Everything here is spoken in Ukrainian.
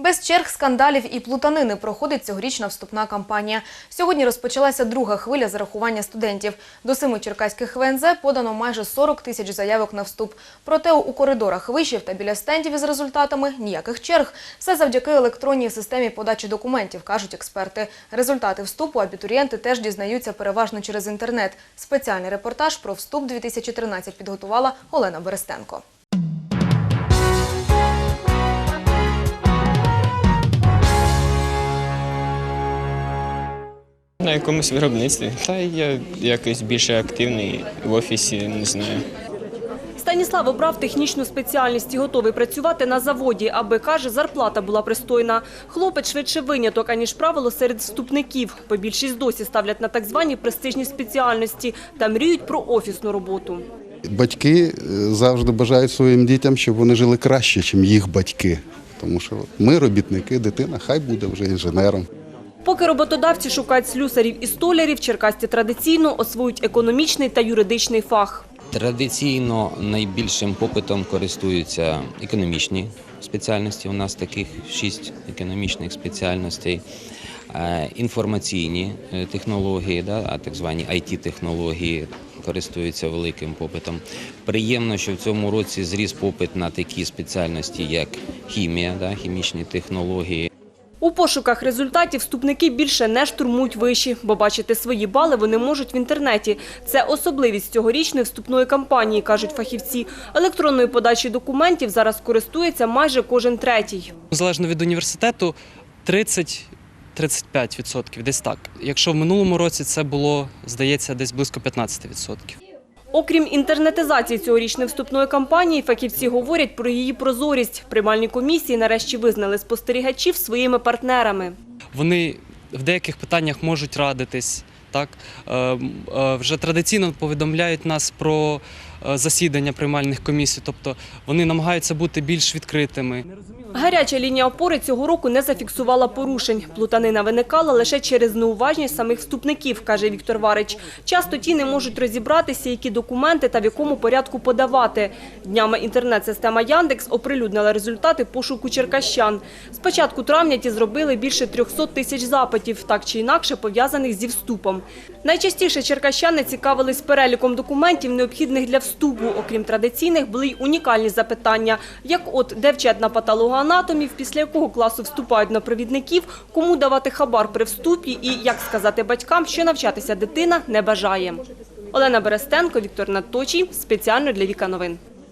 Без черг, скандалів і плутанини проходить цьогорічна вступна кампанія. Сьогодні розпочалася друга хвиля зарахування студентів. До семи черкаських ВНЗ подано майже 40 тисяч заявок на вступ. Проте у коридорах вишів та біля стендів із результатами ніяких черг. Все завдяки електронній системі подачі документів, кажуть експерти. Результати вступу абітурієнти теж дізнаються переважно через інтернет. Спеціальний репортаж про вступ 2013 підготувала Олена Берестенко. На якомусь виробництві. Та я якось більше активний в офісі, не знаю. Станіслав обрав технічну спеціальність і готовий працювати на заводі, аби, каже, зарплата була пристойна. Хлопець швидше виняток, аніж правило, серед вступників. Бо більшість досі ставлять на так звані престижні спеціальності та мріють про офісну роботу. Батьки е, завжди бажають своїм дітям, щоб вони жили краще, ніж їх батьки. Тому що ми робітники, дитина, хай буде вже інженером. Поки роботодавці шукають слюсарів і столярів, черкасці традиційно освоюють економічний та юридичний фах. Традиційно найбільшим попитом користуються економічні спеціальності. У нас таких шість економічних спеціальностей. Е, Інформаційні е, технології, а так звані IT-технології користуються великим попитом. Приємно, що в цьому році зріс попит на такі спеціальності, як хімія, хімічні технології. У пошуках результатів вступники більше не штурмують виші, бо бачити свої бали вони можуть в інтернеті. Це особливість цьогорічної вступної кампанії, кажуть фахівці. Електронною подачі документів зараз користується майже кожен третій. Залежно від університету 30-35%, десь так. Якщо в минулому році це було, здається, десь близько 15%. Окрім інтернетизації цьогорічної вступної кампанії, фахівці говорять про її прозорість. Приймальні комісії нарешті визнали спостерігачів своїми партнерами. Вони в деяких питаннях можуть радитись. Так Е, е, вже традиційно повідомляють нас про засідання приймальних комісій, тобто вони намагаються бути більш відкритими. Гаряча лінія опори цього року не зафіксувала порушень. Плутанина виникала лише через неуважність самих вступників, каже Віктор Варич. Часто ті не можуть розібратися, які документи та в якому порядку подавати. Днями інтернет-система Яндекс оприлюднила результати пошуку черкащан. З початку травня ті зробили більше 300 тисяч запитів, так чи інакше пов'язаних зі вступом. Найчастіше черкащани цікавились переліком документів, необхідних для вступу. Окрім традиційних, були й унікальні запитання, як от де вчать на патологоанатомів, після якого класу вступають на провідників, кому давати хабар при вступі і як сказати батькам, що навчатися дитина не бажає. Олена Берестенко, Віктор Надточій. Спеціально для Віка Новин.